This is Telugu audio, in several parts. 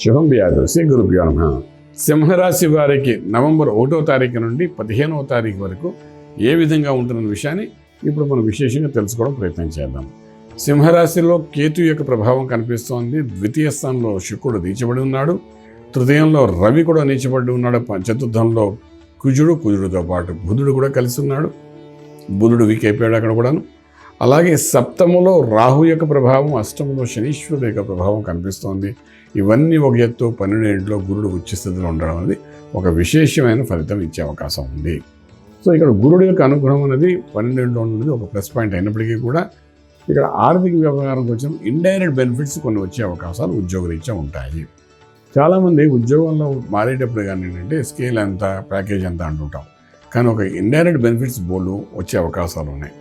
శుభం వ్యాధు శ్రీ గురుభ్యో నమ. సింహరాశి వారికి నవంబర్ ఒకటో తారీఖు నుండి పదిహేనవ తారీఖు వరకు ఏ విధంగా ఉంటున్న విషయాన్ని ఇప్పుడు మనం విశేషంగా తెలుసుకోవడం ప్రయత్నం చేద్దాం. సింహరాశిలో కేతు యొక్క ప్రభావం కనిపిస్తోంది. ద్వితీయ స్థానంలో శుక్రుడు నీచబడి ఉన్నాడు. తృతీయంలో రవి కూడా నీచబడి ఉన్నాడు. చతుర్థంలో కుజుడు కుజుడితో పాటు బుధుడు కూడా కలిసి ఉన్నాడు. బుధుడు వీక్ అయిపోయాడు అక్కడ కూడాను. అలాగే సప్తములో రాహు యొక్క ప్రభావం అష్టములో శనీశ్వరుడు యొక్క ప్రభావం కనిపిస్తోంది. ఇవన్నీ ఒక ఎత్తు పన్నెండేంట్లో గురుడు ఉచ్చ స్థితిలో ఉండడం అనేది ఒక విశేషమైన ఫలితం ఇచ్చే అవకాశం ఉంది. సో ఇక్కడ గురుడు యొక్క అనుగ్రహం అనేది పన్నెండేంట్లో ఉన్నది ఒక ప్లస్ పాయింట్ అయినప్పటికీ కూడా ఇక్కడ ఆర్థిక వ్యవహారానికి వచ్చిన ఇండైరెక్ట్ బెనిఫిట్స్ కొన్ని వచ్చే అవకాశాలు ఉద్యోగరీత్యా ఉంటాయి. చాలామంది ఉద్యోగంలో మారేటప్పుడు కానీ ఏంటంటే స్కేల్ ఎంత ప్యాకేజ్ ఎంత అంటుంటాం. కానీ ఒక ఇండైరెక్ట్ బెనిఫిట్స్ బోర్డు వచ్చే అవకాశాలు ఉన్నాయి.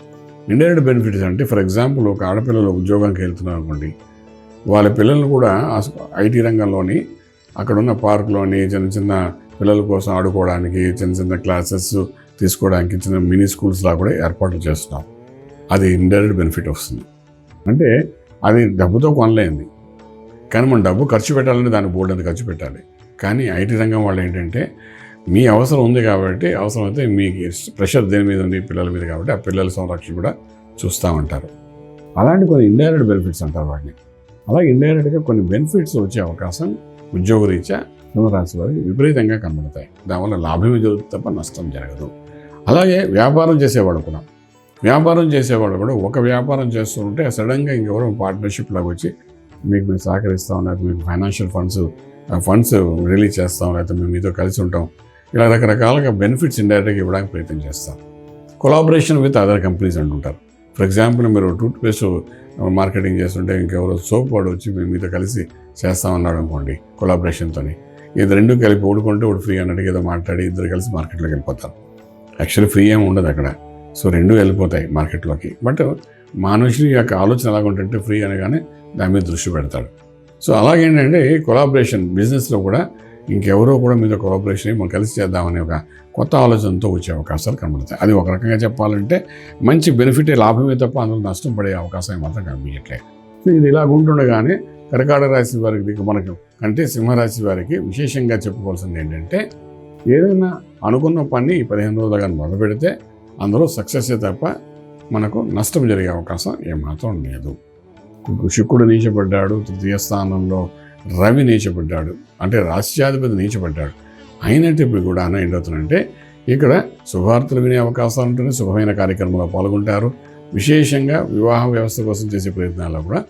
ఇండైరెక్ట్ బెనిఫిట్స్ అంటే ఫర్ ఎగ్జాంపుల్ ఒక ఆడపిల్లలు ఉద్యోగానికి వెళ్తున్నారు అనుకోండి వాళ్ళ పిల్లలు కూడా ఐటీ రంగంలోని అక్కడున్న పార్క్లోని పార్కులోని చిన్న చిన్న పిల్లల కోసం ఆడుకోవడానికి చిన్న చిన్న క్లాసెస్ తీసుకోవడానికి చిన్న మినీ స్కూల్స్లా కూడా ఏర్పాట్లు చేస్తున్నాం. అది ఇండైరెక్ట్ బెనిఫిట్ వస్తుంది. అంటే అది డబ్బుతో కొనలేంది. కానీ మనం డబ్బు ఖర్చు పెట్టాలంటే దాని బోర్డు అంత ఖర్చు పెట్టాలి. కానీ ఐటీ రంగం వాళ్ళు ఏంటంటే మీ అవసరం ఉంది కాబట్టి అవసరం అయితే మీకు ప్రెషర్ దేని మీద ఉంది పిల్లల మీద కాబట్టి ఆ పిల్లల సంరక్షణ కూడా చూస్తూ ఉంటారు. అలాంటి కొన్ని ఇండైరెక్ట్ బెనిఫిట్స్ అంటారు వాటిని. అలా ఇండైరెక్ట్గా కొన్ని బెనిఫిట్స్ వచ్చే అవకాశం ఉద్యోగరీత్యా సింహరాశి వారికి విపరీతంగా కనబడతాయి. దానివల్ల లాభమే జరుగుతుంది తప్ప నష్టం జరగదు. అలాగే వ్యాపారం చేసేవాడు కూడా. వ్యాపారం చేసేవాడు కూడా ఒక వ్యాపారం చేస్తూ ఉంటే సడన్గా ఇంకెవరో పార్ట్నర్షిప్ లాగా వచ్చి మీకు మేము సహకరిస్తాం లేకపోతే మీకు ఫైనాన్షియల్ ఫండ్స్ ఫండ్స్ రిలీజ్ చేస్తాం లేకపోతే మేము మీతో కలిసి ఉంటాం. ఇలా రకరకాలుగా బెనిఫిట్స్ ఇండైరెక్ట్గా ఇవ్వడానికి ప్రయత్నం చేస్తాం. కొలాబరేషన్ విత్ అదర్ కంపెనీస్ అంటుంటారు. ఫర్ ఎగ్జాంపుల్ మీరు టూత్పేస్ట్ మార్కెటింగ్ చేస్తుంటే ఇంకెవరో సోప్ వాడు వచ్చి మేము మీతో కలిసి చేస్తామన్నాడు అనుకోండి కొలాబరేషన్తో ఇది రెండు కలిపి ఓడుకుంటే ఒకటి ఫ్రీ అన్నట్టు ఏదో మాట్లాడి ఇద్దరు కలిసి మార్కెట్లోకి వెళ్ళిపోతారు. యాక్చువల్లీ ఫ్రీ ఏమి ఉండదు అక్కడ. సో రెండు వెళ్ళిపోతాయి మార్కెట్లోకి బట్ మనుషుని యొక్క ఆలోచన ఎలాగ ఉంటుంటే ఫ్రీ అనగానే దాని మీద దృష్టి పెడతాడు. సో అలాగేంటంటే కొలాబరేషన్ బిజినెస్లో కూడా ఇంకెవరో కూడా మీతో కొలాబరేషన్ మనం కలిసి చేద్దామనే ఒక కొత్త ఆలోచనతో వచ్చే అవకాశాలు కనబడతాయి. అది ఒక రకంగా చెప్పాలంటే మంచి బెనిఫిటే లాభమే తప్ప అందులో నష్టం పడే అవకాశం మాత్రం కనిపించట్లేదు. ఇది ఇలా ఉంటుండగానే కర్కాట రాశి వారికి మనకు అంటే సింహరాశి వారికి విశేషంగా చెప్పుకోవాల్సింది ఏంటంటే ఏదైనా అనుకున్న పని ఈ పదిహేను కానీ మొదలు పెడితే అందులో సక్సెస్ తప్ప మనకు నష్టం జరిగే అవకాశం ఏమాత్రం లేదు. శుక్రుడు నీచబడ్డాడు తృతీయ స్థానంలో రవి నీచపడ్డాడు అంటే రాష్ట్రాధిపతి నీచపడ్డాడు అయినప్పుడు కూడా అన్న ఏంటవుతుందంటే ఇక్కడ శుభార్తలు వినే అవకాశాలు ఉంటుంది శుభమైన కార్యక్రమంలో పాల్గొంటారు. విశేషంగా వివాహ వ్యవస్థ కోసం చేసే ప్రయత్నాల్లో కూడా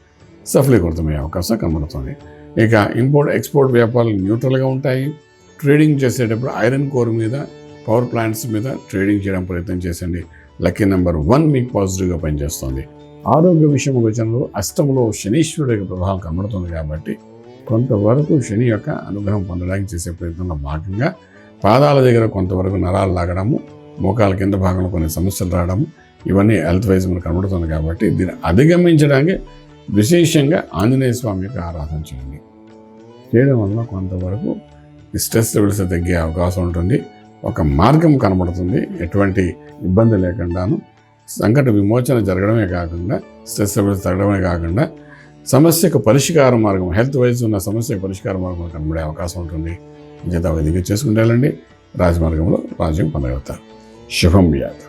సఫలీకృతమయ్యే అవకాశం కనబడుతుంది. ఇక ఇంపోర్ట్ ఎక్స్పోర్ట్ వ్యాపారాలు న్యూట్రల్గా ఉంటాయి. ట్రేడింగ్ చేసేటప్పుడు ఐరన్ కోర్ మీద పవర్ ప్లాంట్స్ మీద ట్రేడింగ్ చేయడం ప్రయత్నం చేసండి. లక్కీ నెంబర్ వన్ మీకు పాజిటివ్గా పనిచేస్తుంది. ఆరోగ్య విషయం వచ్చినప్పుడు అష్టంలో శనీశ్వరుడు యొక్క ప్రభావం కనబడుతుంది కాబట్టి కొంతవరకు శని యొక్క అనుగ్రహం పొందడానికి చేసే ప్రయత్నంలో భాగంగా పాదాల దగ్గర కొంతవరకు నరాలు లాగడము మోకాల కింద భాగంలో కొన్ని సమస్యలు రావడము ఇవన్నీ హెల్త్ వైజ్ మనకు కనబడుతుంది కాబట్టి దీన్ని అధిగమించడానికి విశేషంగా ఆంజనేయ స్వామి యొక్క ఆరాధన చేయండి. చేయడం వల్ల కొంతవరకు స్ట్రెస్ లెవెల్స్ తగ్గే అవకాశం ఉంటుంది. ఒక మార్గం కనబడుతుంది. ఎటువంటి ఇబ్బంది లేకుండాను సంకట విమోచన జరగడమే కాకుండా స్ట్రెస్ లెవెల్స్ తగ్గడమే కాకుండా సమస్యకు పరిష్కార మార్గం హెల్త్ వైజ్ ఉన్న సమస్యకు పరిష్కార మార్గం కనబడే అవకాశం ఉంటుంది. చేత విధిగా చేసుకుంటారండి రాజమార్గంలో రాజ్యం పొందగలుగుతారు. శుభం వ్యాధ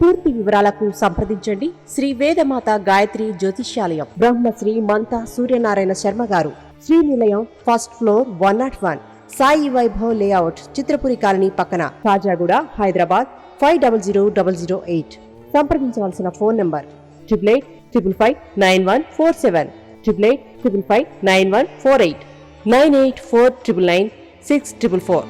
పూర్తి వివరాలకు సంప్రదించండి. శ్రీ వేదమాత గాయత్రి జ్యోతిష్యాలయం. బ్రహ్మశ్రీ మంత Suryanarayana Sharma garu. Shri Nilayam first floor one nought one. Sai Vaibhav layout Chitrapuri colony పక్కన. Khajaguda Hyderabad five double zero double zero eight. సంప్రదించవలసిన phone number triple eight triple five nine one four seven triple eight triple five nine one four eight nine eight four triple nine six triple four.